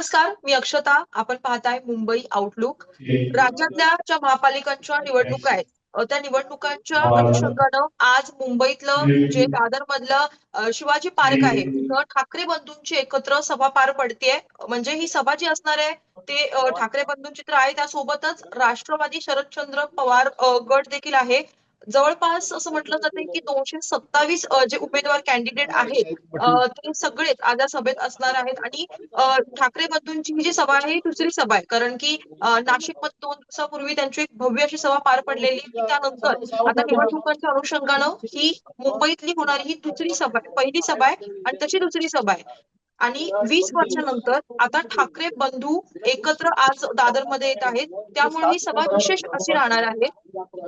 नमस्कार मी अक्षता. आपण पाहताय मुंबई आउटलुक राज्यातल्या ज्या महापालिकांच्या निवडणुका आहेत त्या निवडणुकांच्या अनुषंगानं आज मुंबईतलं जे. दादर मधलं शिवाजी पार्क आहे तिथं ठाकरे बंधूंची एकत्र सभा पार पडतेय. म्हणजे ही सभा जी असणार आहे ते ठाकरे बंधूंची तर आहे. त्यासोबतच राष्ट्रवादी शरदचंद्र पवार गट देखील आहे. जवळपास असं म्हटलं जाते की दोनशे सत्तावीस जे उमेदवार कॅन्डिडेट आहेत ते सगळेच आज या सभेत असणार आहेत. आणि ठाकरे बंधूंची ही जी सभा आहे ही दुसरी सभा आहे. कारण की नाशिकमध्ये दोन दिवसापूर्वी त्यांची एक भव्य अशी सभा पार पडलेली. की त्यानंतर आता निवडणुकांच्या अनुषंगानं ही मुंबईतली होणारी ही दुसरी सभा आहे. पहिली सभा आहे आणि तशी दुसरी सभा आहे. आणि वीस वर्षानंतर आता ठाकरे बंधू एकत्र आज दादरमध्ये येत आहेत. त्यामुळे ही सभा विशेष अशी राहणार आहे.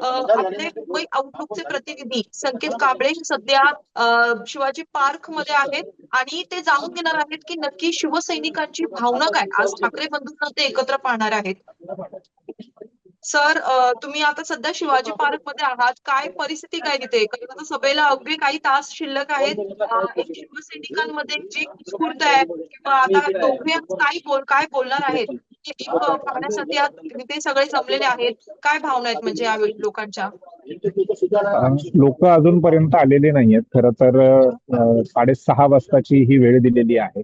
आपले मुंबई आउटलुकचे प्रतिनिधी संकेत कांबळे सध्या शिवाजी पार्कमध्ये आहेत. आणि ते जाणून घेणार आहेत की नक्की शिवसैनिकांची भावना काय? आज ठाकरे बंधूंना ते एकत्र पाहणार आहेत. सर तुम्ही आता सध्या शिवाजी पार्कमध्ये आहात. काय परिस्थिती काय तिथे? कारण आता सभेला अवघे काही तास शिल्लक आहेत. शिवसैनिकांमध्ये जी स्फूर्त आहे किंवा आता दोघे काय बोल काय बोलणार आहेत? हे पाहण्यासाठी आज तिथे सगळे जमलेले आहेत. काय भावना आहेत म्हणजे यावेळी लोकांच्या? लोक अजूनपर्यंत आलेले नाहीयेत. खर तर साडेसहा वाजताची ही वेळ दिलेली आहे.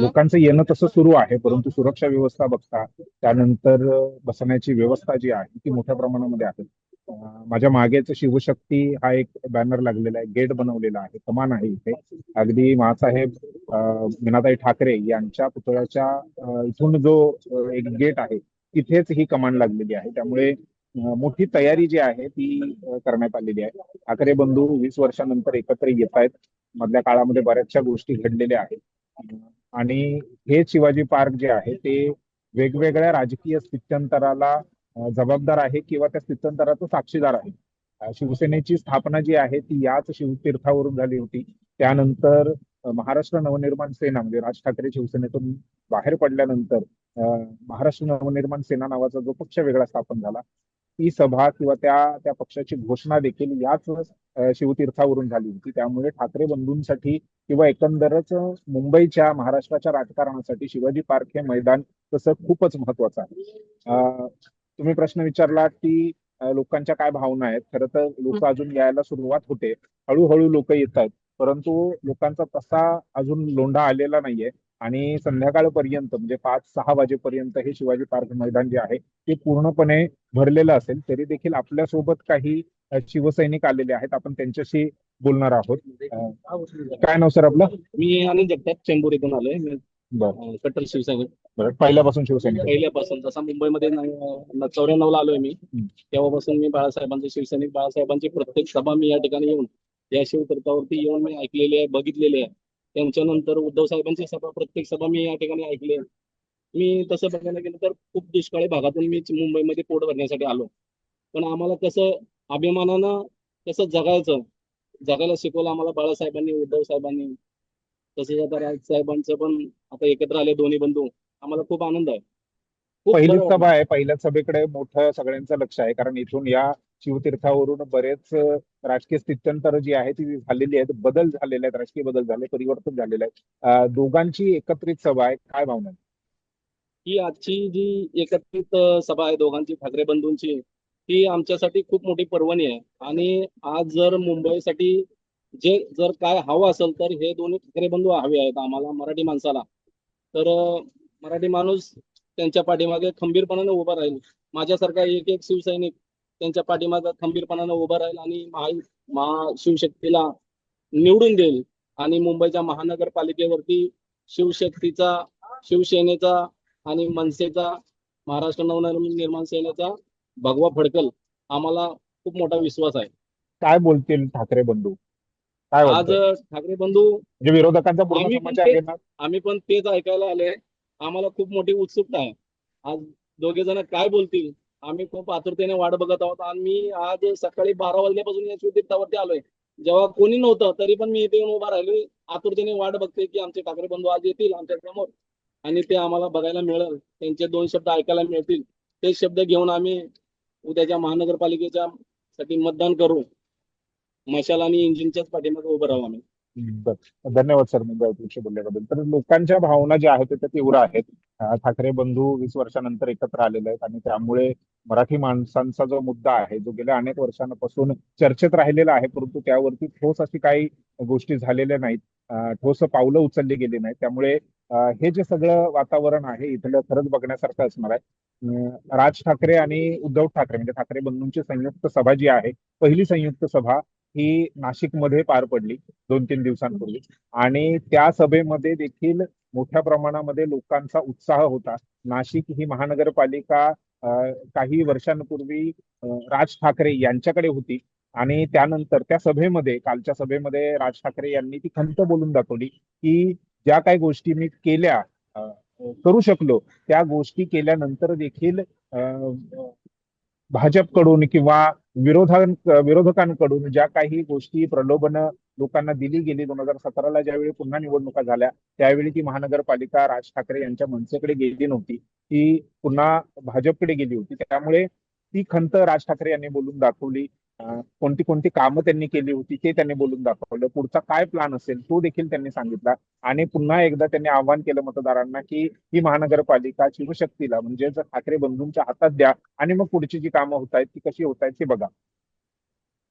लोकांचं येणं तसं सुरू आहे परंतु सुरक्षा व्यवस्था बघता त्यानंतर बसण्याची व्यवस्था जी आहे ती मोठ्या प्रमाणामध्ये आहे. माझ्या मागेच शिवशक्ती हा एक बॅनर लागलेला आहे गेट बनवलेला आहे कमान आहे इथे. अगदी महासाहेब मीनाताई ठाकरे यांच्या पुतळ्याच्या इथून जो एक गेट आहे तिथेच ही कमान लागलेली आहे. त्यामुळे मोठी तयारी जी आहे ती करण्यात आलेली आहे. ठाकरे बंधू वीस वर्षानंतर एकत्र येत आहेत मधल्या काळामध्ये बऱ्याचशा गोष्टी घडलेल्या आहेत. आणि हे शिवाजी पार्क जे आहे ते वेगवेगळ्या राजकीय स्थित्यंतराला जबाबदार आहे किंवा त्या स्थित्यंतराचा साक्षीदार आहे. शिवसेनेची स्थापना जी आहे ती याच शिवतीर्थावरून झाली होती. त्यानंतर महाराष्ट्र नवनिर्माण सेना म्हणजे राज ठाकरे शिवसेनेतून बाहेर पडल्यानंतर महाराष्ट्र नवनिर्माण सेना नावाचा जो पक्ष वेगळा स्थापन झाला ती सभा किंवा त्या त्या पक्षाची घोषणा देखील याच शिवतीर्थावरून झाली होती. त्यामुळे ठाकरे बंधूंसाठी किंवा एकंदरच मुंबईच्या महाराष्ट्राच्या राजकारणासाठी शिवाजी पार्क हे मैदान तसं खूपच महत्वाचं आहे. तुम्ही प्रश्न विचारला की लोकांच्या काय भावना आहेत? खरं तर लोक अजून यायला सुरुवात होते. हळूहळू लोक येत आहेत परंतु लोकांचा तसा अजून लोंढा आलेला नाहीये. आणि संध्याकाळपर्यंत म्हणजे पाच सहा वाजेपर्यंत हे शिवाजी पार्क मैदान जे आहे ते पूर्णपणे भरलेलं असेल तरी देखील आपल्यासोबत काही अ, शिवसैनिक आलेले आहेत आपण त्यांच्याशी बोलणार आहोत. काय नाव सर आपलं? मी अनिल जगताप चेंबूर इथून आलोय. कट्टर शिवसैनिक. पहिल्यापासून शिवसैनिक. पहिल्यापासून जसा मुंबईमध्ये चौऱ्याण्णव ला आलोय मी. तेव्हापासून मी बाळासाहेबांचे शिवसैनिक बाळासाहेबांची प्रत्येक सभा मी या ठिकाणी येऊन या शिवतीर्थावरती येऊन मी ऐकलेली आहे बघितलेली आहे. त्यांच्यानंतर उद्धव साहेबांची सभा प्रत्येक सभा मी या ठिकाणी ऐकली मी तसं बघायला गेलं तर खूप दुष्काळी भागातून मी मुंबईमध्ये पोट भरण्यासाठी आलो. पण आम्हाला कसं अभिमानानं कसं जगायचं जगायला शिकवलं आम्हाला बाळासाहेबांनी उद्धव साहेबांनी तसंच आता राज साहेबांचं पण आता एकत्र आले दोन्ही बंधू आम्हाला खूप आनंद आहे. पहिलीच. सभा आहे पहिल्याच सभेकडे मोठं सगळ्यांचं लक्ष आहे कारण इथून या शिवतीर्थावरून बरेच राजकीय स्थित्यंतर जी आहे ती झालेली आहेत. बदल झालेले आहेत. राजकीय बदल झाले परिवर्तन झालेलं आहे. दोघांची एकत्रित सभा आहे. काय भावना ही आजची जी एकत्रित सभा आहे दोघांची ठाकरे बंधूंची ही आमच्यासाठी खूप मोठी पर्वणी आहे. आणि आज जर मुंबईसाठी जे जर काय हवं असेल तर हे दोन्ही ठाकरे बंधू हवे आहेत आम्हाला मराठी माणसाला. तर मराठी माणूस त्यांच्या पाठीमागे खंबीरपणाने उभा राहील. माझ्यासारखा एक एक शिवसैनिक त्यांच्या पाठीमागे खंबीरपणाने उभा राहील आणि महा महा शिवशक्तीला निवडून देईल. आणि मुंबईच्या महानगरपालिकेवरती शिवशक्तीचा शिवसेनेचा आणि मनसेचा महाराष्ट्र नवनिर्माण सेनेचा भगवा फडकल आम्हाला खूप मोठा विश्वास आहे. काय बोलतील ठाकरे बंधू? काय आज ठाकरे बंधू म्हणजे विरोधकांचा आम्ही पण तेच ऐकायला आलोय. आम्हाला खूप मोठी उत्सुकता आहे. आज दोघे जण काय बोलतील? आम्ही खूप आतुरतेने वाट बघत आहोत. आणि मी आज सकाळी बारा वाजल्यापासून या शिवतीर्थावरती आलोय. जेव्हा कोणी नव्हतं तरी पण मी इथे येऊन उभा राहिलो आतुरतेने वाट बघते की आमचे ठाकरे बंधू आज येतील आमच्यासमोर. आणि ते आम्हाला बघायला मिळेल. त्यांचे दोन शब्द ऐकायला मिळतील. ते शब्द घेऊन आम्ही उद्याच्या महानगरपालिकेच्या साठी मतदान करू. मशाल आणि इंजिनच्याच पाठीमागे उभं राहू आम्ही. बरं. धन्यवाद सर मुंबई आउटलुकशी बोलल्याबद्दल. तर लोकांच्या भावना ज्या आहेत त्या तीव्र आहेत. ठाकरे बंधू वीस वर्षानंतर एकत्र आलेले आहेत आणि त्यामुळे मराठी माणसांचा जो मुद्दा आहे जो गेल्या अनेक वर्षांपासून चर्चेत राहिलेला आहे परंतु त्यावरती ठोस अशी काही गोष्टी झालेल्या नाहीत. ठोस पावलं उचलली गेली नाहीत. त्यामुळे हे जे सगळं वातावरण आहे इथलं खरंच बघण्यासारखं असणार आहे. राज ठाकरे आणि उद्धव ठाकरे म्हणजे ठाकरे बंधूंची संयुक्त सभा जी आहे पहिली संयुक्त सभा ही नाशिकमध्ये पार पडली दोन तीन दिवसांपूर्वी. आणि त्या सभेमध्ये देखील मोठ्या प्रमाणामध्ये लोकांचा उत्साह होता. नाशिक ही महानगरपालिका काही वर्षांपूर्वी राज ठाकरे यांच्याकडे होती. आणि त्यानंतर त्या सभेमध्ये कालच्या सभेमध्ये राज ठाकरे यांनी ती खंत बोलून दाखवली की ज्या काही गोष्टी मी केल्या करू शकलो त्या गोष्टी केल्यानंतर देखील अं, भाजपकडून किंवा विरोधां विरोधकांकडून ज्या काही गोष्टी प्रलोभन लोकांना दिली गेली दोन हजार सतराला ज्यावेळी पुन्हा निवडणुका झाल्या त्यावेळी ती महानगरपालिका राज ठाकरे यांच्या मनसेकडे गेली नव्हती. ती पुन्हा भाजपकडे गेली होती. त्यामुळे ती खंत राज ठाकरे यांनी बोलून दाखवली. कोणती कोणती कामं त्यांनी केली होती ते त्यांनी बोलून दाखवलं. पुढचा काय प्लॅन असेल तो देखील त्यांनी सांगितला. आणि पुन्हा एकदा त्यांनी आवाहन केलं मतदारांना की ही महानगरपालिका शिवशक्तीला म्हणजेच ठाकरे बंधूंच्या हातात द्या आणि मग पुढची जी कामं होत आहेत ती कशी होत आहेत ते बघा.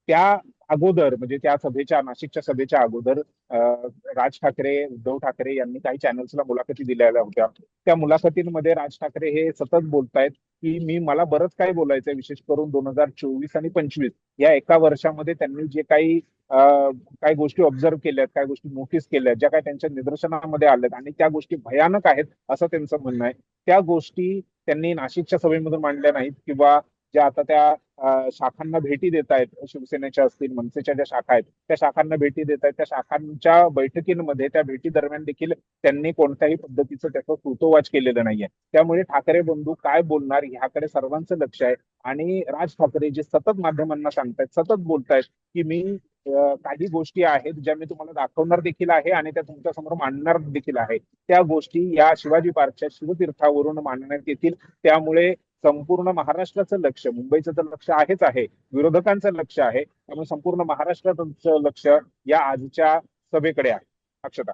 त्या अगोदर म्हणजे त्या सभेच्या नाशिकच्या सभेच्या अगोदर राज ठाकरे उद्धव ठाकरे यांनी काही चॅनल्सला मुलाखती दिलेल्या होत्या. त्या मुलाखतींमध्ये राज ठाकरे हे सतत बोलतायत की मी मला बरंच काही बोलायचंय विशेष करून दोन हजार चोवीस आणि पंचवीस. या एका वर्षामध्ये त्यांनी जे काही काय काही गोष्टी ऑब्झर्व केल्यात काही गोष्टी नोटीस केल्यात ज्या काही त्यांच्या निदर्शनामध्ये आल्यात आणि त्या गोष्टी भयानक आहेत असं त्यांचं म्हणणं आहे. त्या गोष्टी त्यांनी नाशिकच्या सभेमधून मांडल्या नाहीत किंवा ज्या आता त्या शाखांना भेटी देत आहेत शिवसेनेच्या असतील मनसेच्या ज्या शाखा आहेत त्या शाखांना भेटी देत आहेत त्या शाखांच्या बैठकींमध्ये त्या भेटी दरम्यान देखील त्यांनी कोणत्याही पद्धतीचं त्याचं कृतोवाच केलेलं नाहीये. त्यामुळे ठाकरे बंधू काय बोलणार ह्याकडे सर्वांचं लक्ष आहे. आणि राज ठाकरे जे सतत माध्यमांना सांगतायत सतत बोलतायत की मी काही गोष्टी आहेत ज्या मी तुम्हाला दाखवणार देखील आहे आणि त्या तुमच्यासमोर मांडणार देखील आहे. त्या गोष्टी या शिवाजी पार्कच्या शिवतीर्थावरून मांडण्यात येतील. त्यामुळे संपूर्ण महाराष्ट्राचं लक्ष मुंबईचं तर लक्ष आहेच आहे विरोधकांचं लक्ष आहे त्यामुळे संपूर्ण महाराष्ट्राचं लक्ष या आजच्या सभेकडे आहे. अक्षता.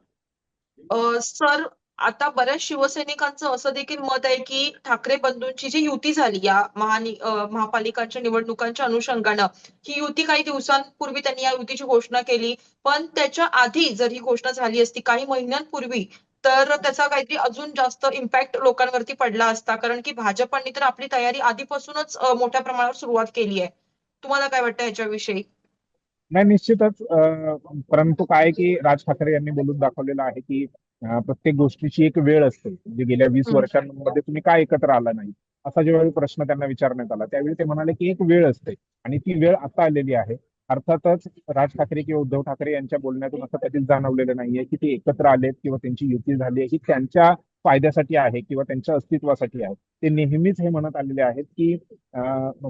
सर आता बऱ्याच शिवसैनिकांचं असं देखील मत आहे की ठाकरे बंधूंची जी युती झाली या महानि महापालिकांच्या निवडणुकांच्या अनुषंगानं ही युती काही दिवसांपूर्वी त्यांनी या युतीची घोषणा केली पण त्याच्या आधी जर ही घोषणा झाली असती काही महिन्यांपूर्वी तर त्याचा काहीतरी अजून जास्त इम्पॅक्ट लोकांवरती पडला असता. कारण की भाजपांनी तर आपली तयारी आधीपासूनच मोठ्या प्रमाणावर सुरुवात केली आहे. तुम्हाला काय वाटतं याच्याविषयी नाही निश्चितच परंतु काय की राज ठाकरे यांनी बोलून दाखवलेलं आहे की प्रत्येक गोष्टीची एक वेळ असते. म्हणजे गेल्या वीस. वर्षांमध्ये तुम्ही का एकत्र आला नाही? असा ज्यावेळी प्रश्न त्यांना विचारण्यात आला त्यावेळी ते म्हणाले की एक वेळ असते. आणि ती वेळ आता आलेली आहे. अर्थातच राज ठाकरे किंवा उद्धव ठाकरे यांच्या बोलण्यातून असं कधीच जाणवलेलं नाहीये की ते एकत्र आलेत किंवा त्यांची युती झाली आहे ही त्यांच्या फायद्यासाठी आहे किंवा त्यांच्या अस्तित्वासाठी आहे. ते नेहमीच हे म्हणत आलेले आहेत की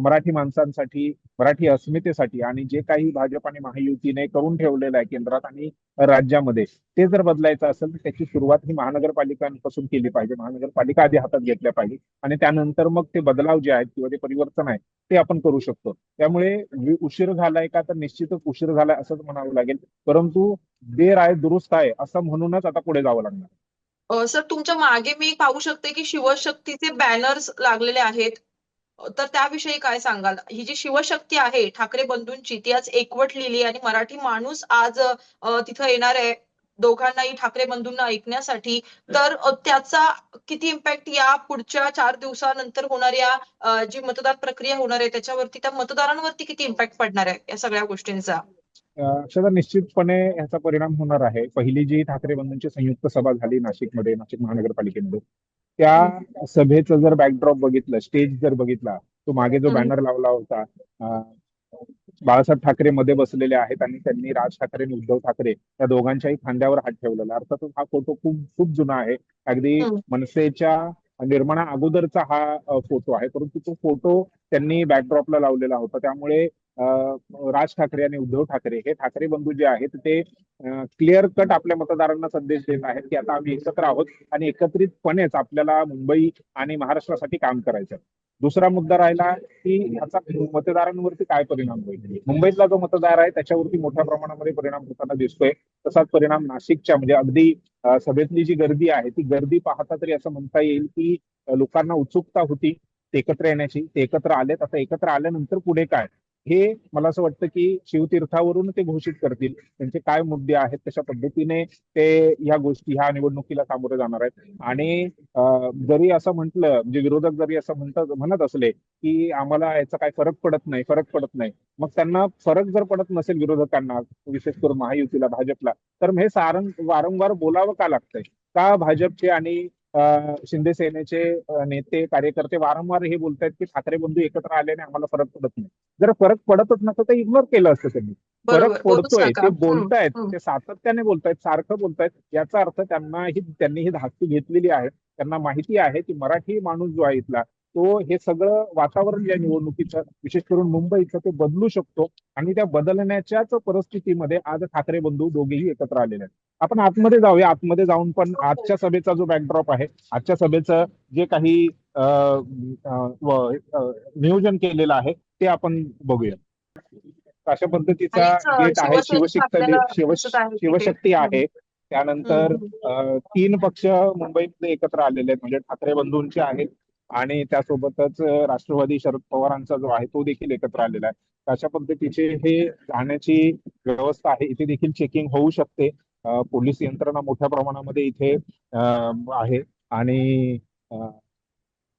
मराठी माणसांसाठी मराठी अस्मितेसाठी आणि जे काही भाजप आणि महायुतीने करून ठेवलेलं आहे केंद्रात आणि राज्यामध्ये ते जर बदलायचं असेल तर त्याची सुरुवात ही महानगरपालिकांपासून केली पाहिजे. महानगरपालिका आधी हातात घेतल्या पाहिजे आणि त्यानंतर मग ते बदलाव जे आहेत किंवा ते परिवर्तन आहे ते आपण करू शकतो. त्यामुळे उशीर झालाय का तर निश्चितच उशीर झालाय असंच म्हणावं लागेल. परंतु देर आहे दुरुस्त आहे असं म्हणूनच आता पुढे जावं लागणार. सर तुमच्या मागे मी पाहू शकते की शिवशक्तीचे बॅनर्स लागलेले आहेत. तर त्याविषयी काय सांगाल? ही जी शिवशक्ती आहे ठाकरे बंधूंची ती आज एकवटलेली आणि मराठी माणूस आज तिथं येणार आहे दोघांनाही ठाकरे बंधूंना ऐकण्यासाठी. तर त्याचा किती इम्पॅक्ट या पुढच्या चार दिवसानंतर होणाऱ्या जी मतदान प्रक्रिया होणार आहे त्याच्यावरती त्या मतदारांवरती किती इम्पॅक्ट पडणार आहे या सगळ्या गोष्टींचा? अक्षता निश्चितपणे ह्याचा परिणाम होणार आहे. पहिली जी ठाकरे बंधूंची संयुक्त सभा झाली नाशिकमध्ये नाशिक महानगरपालिकेमध्ये त्या सभेचं जर बॅकड्रॉप बघितलं स्टेज जर बघितला तो मागे जो. बॅनर लावला होता बाळासाहेब ठाकरे मध्ये बसलेले आहेत आणि त्यांनी राज ठाकरे आणि उद्धव ठाकरे या दोघांच्याही खांद्यावर हात ठेवलेला. अर्थातच हा फोटो खूप खूप जुना आहे. अगदी. मनसेच्या निर्माणा अगोदरचा हा फोटो आहे. परंतु तो फोटो त्यांनी बॅकड्रॉपला लावलेला होता. त्यामुळे राज ठाकरे आणि उद्धव ठाकरे हे ठाकरे बंधू जे आहेत ते क्लिअर कट आपल्या मतदारांना संदेश देत आहेत की आता आम्ही एकत्र आहोत आणि एकत्रितपणेच आपल्याला मुंबई आणि महाराष्ट्रासाठी काम करायचं दुसरा मुद्दा राहिला की ह्याचा मतदारांवरती काय परिणाम होईल? मुंबईतला जो मतदार आहे त्याच्यावरती मोठ्या प्रमाणामध्ये परिणाम होताना दिसतोय. तसाच परिणाम नाशिकच्या म्हणजे अगदी सभेतली जी गर्दी आहे ती गर्दी पाहता तरी असं म्हणता येईल की लोकांना उत्सुकता होती ते एकत्र येण्याची. ते एकत्र आलेत. आता एकत्र आल्यानंतर पुढे काय? हे मला असं वाटतं की शिवतीर्थावरून ते घोषित करतील. त्यांचे काय मुद्दे आहेत तशा पद्धतीने ते ह्या गोष्टी ह्या निवडणुकीला सामोरे जाणार आहेत. आणि जरी असं म्हटलं म्हणजे विरोधक जरी असं म्हणतात म्हणत असले की आम्हाला याचा काय फरक पडत नाही फरक पडत नाही. मग त्यांना फरक जर पडत नसेल विरोधकांना विशेष करून महायुतीला भाजपला तर हे सारंग वारंवार बोलावं का लागतंय? का भाजपचे आणि शिंदे सेनेचे नेते कार्यकर्ते वारंवार हे बोलतायत की ठाकरे बंधू एकत्र आल्याने आम्हाला फरक पडत नाही. जर फरक पडतच नसतं तर इग्नोर केलं असतं त्यांनी. फरक पडतोय. ते बोलतायत. ते सातत्याने बोलतायत सारखं बोलतायत. याचा अर्थ त्यांना ही त्यांनी ही धाकटी घेतलेली आहे. त्यांना माहिती आहे की मराठी माणूस जो आहे इथला तो हे सगळं वातावरण या निवडणुकीचं विशेष करून मुंबईचं ते बदलू शकतो. आणि त्या बदलण्याच्याच परिस्थितीमध्ये आज ठाकरे बंधू दोघेही एकत्र आलेले आहेत. आपण आतमध्ये जाऊया. आतमध्ये जाऊन पण आजच्या सभेचा जो बॅकड्रॉप आहे आजच्या सभेचं जे काही नियोजन केलेलं आहे ते आपण बघूया. अशा पद्धतीचा गेट आहे. शिवशक्ती. शिवशक्ती आहे. त्यानंतर तीन पक्ष मुंबईत एकत्र आलेले आहेत. म्हणजे ठाकरे बंधूंचे आहेत. आणि त्यासोबतच राष्ट्रवादी शरद पवारांचा जो आहे तो देखील एकत्र आलेला आहे अशा पद्धतीचे हे राहण्याची व्यवस्था आहे इथे देखील चेकिंग होऊ शकते पोलीस यंत्रणा मोठ्या प्रमाणामध्ये इथे आहे आणि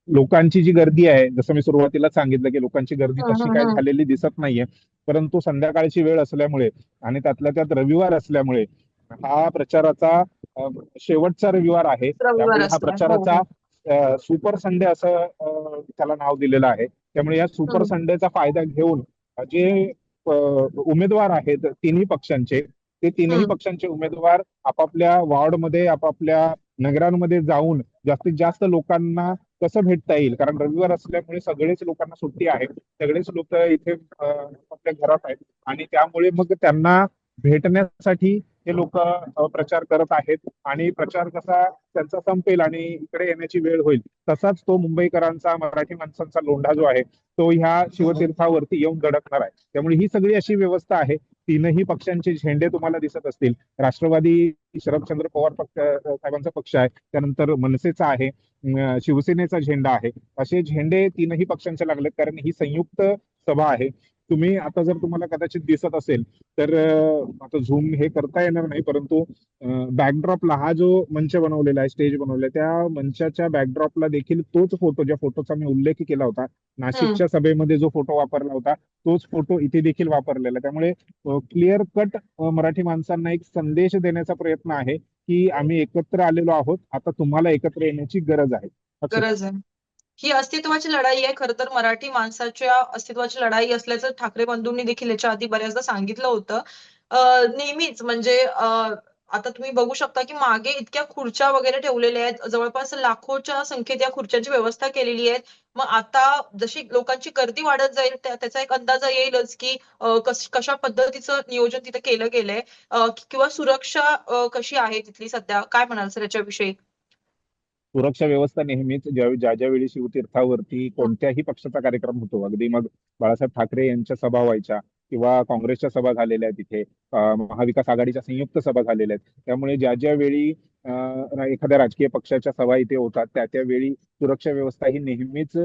लोकांची जी गर्दी आहे जसं मी सुरुवातीला सांगितलं की लोकांची गर्दी तशी काय. झालेली दिसत नाहीये परंतु संध्याकाळची वेळ असल्यामुळे आणि त्यातल्या त्यात रविवार असल्यामुळे हा प्रचाराचा शेवटचा रविवार आहे त्यामुळे हा. हो, प्रचाराचा हो. सुपर संडे असं त्याला नाव दिलेलं आहे त्यामुळे या सुपर हम्म. संडेचा फायदा घेऊन जे उमेदवार आहेत तिन्ही पक्षांचे ते तिन्ही. पक्षांचे उमेदवार आपापल्या वॉर्डमध्ये आपापल्या नगरांमध्ये जाऊन जास्तीत जास्त लोकांना कसं भेटता येईल कारण रविवार असल्यामुळे सगळेच लोकांना सुट्टी आहे सगळेच लोक इथे आपल्या घरात आहेत आणि त्यामुळे मग त्यांना भेटण्यासाठी हे लोक प्रचार करत आहेत आणि प्रचार कसा त्यांचा संपेल आणि इकडे येण्याची वेळ होईल तसाच तो मुंबईकरांचा मराठी माणसांचा लोंढा जो आहे तो ह्या शिवतीर्थावरती येऊन धडकणार आहे. त्यामुळे ही सगळी अशी व्यवस्था आहे. तीनही पक्षांचे झेंडे तुम्हाला दिसत असतील. राष्ट्रवादी शरदचंद्र पवार पक्ष साहेबांचा पक्ष आहे. त्यानंतर मनसेचा आहे. शिवसेनेचा झेंडा आहे. असे झेंडे तीनही पक्षांचे लागलेत कारण ही संयुक्त सभा आहे. तुम्ही आता जर तुम्हाला कदाचित दिसत असेल तर आता झूम हे करता येणार नाही परंतु बॅकड्रॉपला हा जो मंच बनवलेला आहे स्टेज बनवलेला त्या मंचाच्या बॅकड्रॉपला देखील तोच फोटो ज्या फोटोचा मी उल्लेख केला होता नाशिकच्या सभेमध्ये जो फोटो वापरला होता तोच फोटो इथे देखील वापरलेला आहे. त्यामुळे क्लिअर कट मराठी माणसांना एक संदेश देण्याचा प्रयत्न आहे की आम्ही एकत्र आलेलो आहोत आता तुम्हाला एकत्र येण्याची गरज आहे. गरज आहे ही अस्तित्वाची लढाई आहे. खरं तर मराठी माणसाच्या अस्तित्वाची लढाई असल्याचं ठाकरे बंधूंनी देखील याच्या आधी बऱ्याचदा सांगितलं होतं. नेहमीच म्हणजे आता तुम्ही बघू शकता की मागे इतक्या खुर्च्या वगैरे ठेवलेल्या आहेत. जवळपास लाखोच्या संख्येत या खुर्च्यांची व्यवस्था केलेली आहे मग आता जशी लोकांची गर्दी वाढत जाईल त्याचा एक अंदाज येईलच की कशा पद्धतीचं नियोजन तिथे केलं गेलंय. किंवा सुरक्षा कशी आहे तिथली सध्या? काय म्हणाल सर याच्याविषयी? सुरक्षा व्यवस्था नेहमीच ज्यावेळी ज्या ज्या वेळी शिवतीर्थावरती कोणत्याही पक्षाचा कार्यक्रम होतो अगदी मग बाळासाहेब ठाकरे यांच्या सभा व्हायच्या किंवा काँग्रेसच्या सभा झालेल्या आहेत तिथे महाविकास आघाडीच्या संयुक्त सभा झालेल्या आहेत. त्यामुळे ज्या ज्या वेळी एखाद्या राजकीय पक्षाच्या सभा इथे होतात त्या त्या वेळी सुरक्षा व्यवस्था ही नेहमीच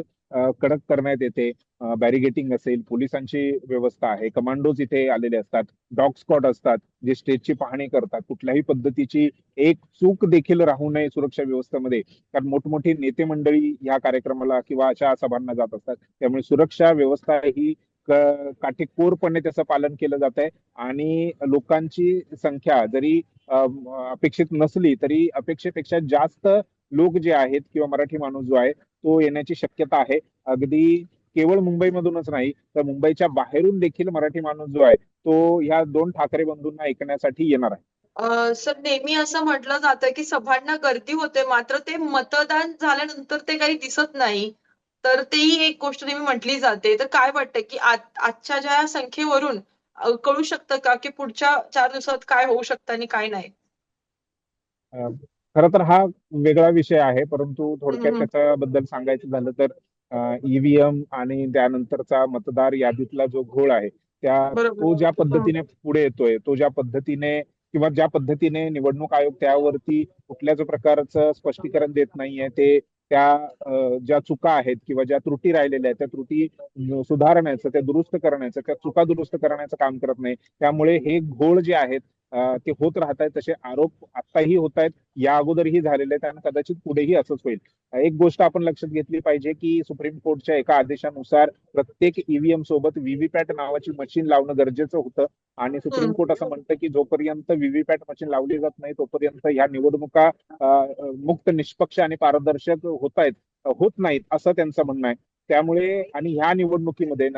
कडक करण्यात येते. बॅरिगेटिंग असेल पोलिसांची व्यवस्था आहे कमांडोज इथे आलेले असतात डॉग स्कॉट असतात जे स्टेजची पाहणी करतात कुठल्याही पद्धतीची एक चूक देखील राहू नये सुरक्षा व्यवस्थेमध्ये. कारण मोठमोठी नेते मंडळी या कार्यक्रमाला किंवा अशा सभांना जात असतात. त्यामुळे सुरक्षा व्यवस्था ही काटेकोरपणे त्याचं पालन केलं जात आहे आणि लोकांची संख्या जरी अपेक्षित नसली तरी अपेक्षेपेक्षा जास्त लोक जे आहेत किंवा मराठी माणूस जो आहे तो येण्याची शक्यता आहे. अगदी केवळ मुंबईमधूनच नाही तर मुंबईच्या बाहेरून देखील मराठी माणूस जो आहे तो ह्या दोन ठाकरे बंधूंना ऐकण्यासाठी येणार आहे. सर नेहमी असं म्हटलं जातं की सभांना गर्दी होते मात्र ते मतदान झाल्यानंतर ते काही दिसत नाही. तर तेही एक गोष्ट नेहमी म्हटली जाते तर काय वाटतं की आज- आजच्या ज्या संख्येवरून कळू शकतं का की पुढच्या चार दिवसात काय होऊ शकतं आणि काय नाही खरं तर हा वेगळा विषय आहे परंतु थोडक्यात. त्याच्याबद्दल सांगायचं झालं तर ईव्हीएम आणि त्यानंतरचा मतदार यादीतला जो घोळ आहे त्या. तो ज्या पद्धतीने पुढे येतोय तो ज्या पद्धतीने किंवा ज्या पद्धतीने निवडणूक आयोग त्यावरती कुठल्याच प्रकारचं स्पष्टीकरण देत नाहीये ते त्या ज्या चुका आहेत किंवा ज्या त्रुटी राहिलेल्या आहेत त्या त्रुटी सुधारण्याचं त्या दुरुस्त करण्याचं त्या चुका दुरुस्त करण्याचं काम करत नाही. त्यामुळे हे घोळ जे आहेत ते होत राहत आहेत तसे आरोप आताही होत आहेत या अगोदरही झालेले आहेत आणि कदाचित पुढेही असंच होईल. एक गोष्ट आपण लक्षात घेतली पाहिजे की सुप्रीम कोर्टच्या एका आदेशानुसार प्रत्येक ईव्हीएम सोबत व्हीव्हीपॅट नावाची मशीन लावणं गरजेचं होतं. आणि सुप्रीम. कोर्ट असं म्हणतं की जोपर्यंत व्हीव्हीपॅट मशीन लावली जात नाही तोपर्यंत ह्या निवडणुका मुक्त निष्पक्ष आणि पारदर्शक होत आहेत होत नाहीत असं त्यांचं म्हणणं आहे. त्यामुळे आणि ह्या निवडणुकीमध्ये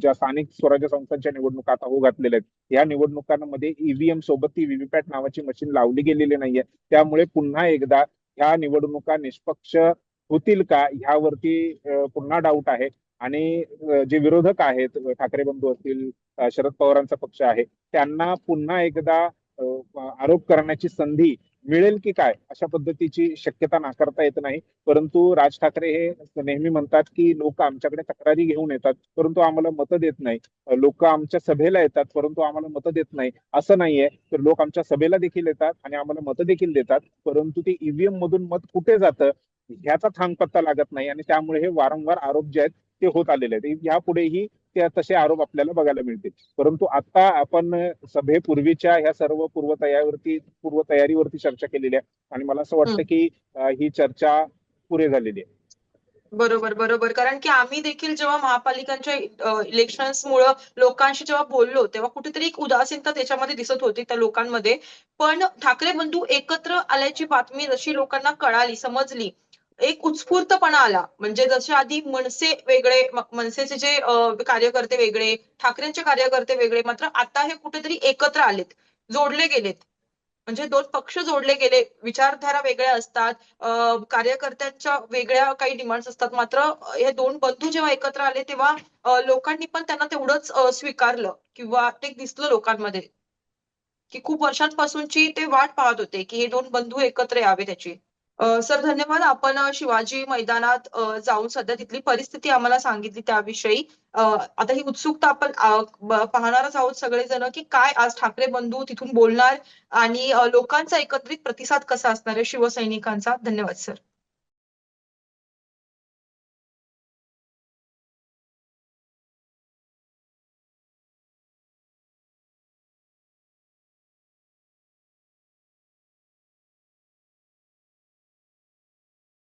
ज्या स्थानिक स्वराज्य संस्थांच्या निवडणुका आता होऊ घातलेल्या आहेत या निवडणुकांमध्ये ईव्हीएम सोबत ती व्हीव्हीपॅट नावाची मशीन लावली गेलेली नाहीये. त्यामुळे पुन्हा एकदा ह्या निवडणुका निष्पक्ष होतील का ह्यावरती पुन्हा डाऊट आहे. आणि जे विरोधक आहेत ठाकरे बंधू असतील शरद पवारांचा पक्ष आहे त्यांना पुन्हा एकदा आरोप करण्याची संधी मिळेल की काय? अशा पद्धतीची शक्यता नाकारता येत नाही. परंतु राज ठाकरे हे नेहमी म्हणतात की लोक आमच्याकडे तक्रारी घेऊन येतात परंतु आम्हाला मतं देत नाही. लोक आमच्या सभेला येतात परंतु आम्हाला मतं देत नाही. असं नाहीये. तर लोक आमच्या सभेला देखील येतात आणि आम्हाला मतं देखील देतात. परंतु ते ईव्हीएम मधून मत कुठे जातं? ह्याचा थांग पत्ता लागत नाही आणि त्यामुळे हे वारंवार आरोप जे आहेत ते होत आलेले आहेत. यापुढेही ते तसे आरोप आपल्याला बघायला मिळतील. परंतु आता आपण सभेपूर्वीच्या ह्या सर्व पूर्वतयारीवरती पूर्वतयारीवरती चर्चा केलेली आहे. आणि मला असं वाटतं की ही चर्चा पुरे झालेली आहे. बरोबर बरोबर. कारण की आम्ही देखील जेव्हा महापालिकांच्या इलेक्शन्समुळं लोकांशी जेव्हा बोललो तेव्हा कुठेतरी एक उदासीनता त्याच्यामध्ये दिसत होती त्या लोकांमध्ये. पण ठाकरे बंधू एकत्र आल्याची बातमी जशी लोकांना कळाली समजली एक उत्स्फूर्तपणा आला. म्हणजे जसे आधी मनसे वेगळे मनसेचे जे कार्यकर्ते वेगळे ठाकरेंचे कार्यकर्ते वेगळे मात्र आता हे कुठेतरी एकत्र आलेत जोडले गेलेत. म्हणजे दोन पक्ष जोडले गेले विचारधारा वेगळ्या असतात कार्यकर्त्यांच्या वेगळ्या काही डिमांड्स असतात मात्र हे दोन बंधू जेव्हा एकत्र आले तेव्हा लोकांनी पण त्यांना तेवढंच स्वीकारलं किंवा ते दिसलं लोकांमध्ये. की खूप वर्षांपासूनची ते वाट पाहत होते की हे दोन बंधू एकत्र यावे त्याची. सर धन्यवाद. आपण शिवाजी मैदानात जाऊन सध्या तिथली परिस्थिती आम्हाला सांगितली त्याविषयी. आता ही उत्सुकता आपण पाहणारच आहोत सगळेजण की काय आज ठाकरे बंधू तिथून बोलणार आणि लोकांचा एकत्रित प्रतिसाद कसा असणार आहे शिवसैनिकांचा? धन्यवाद सर.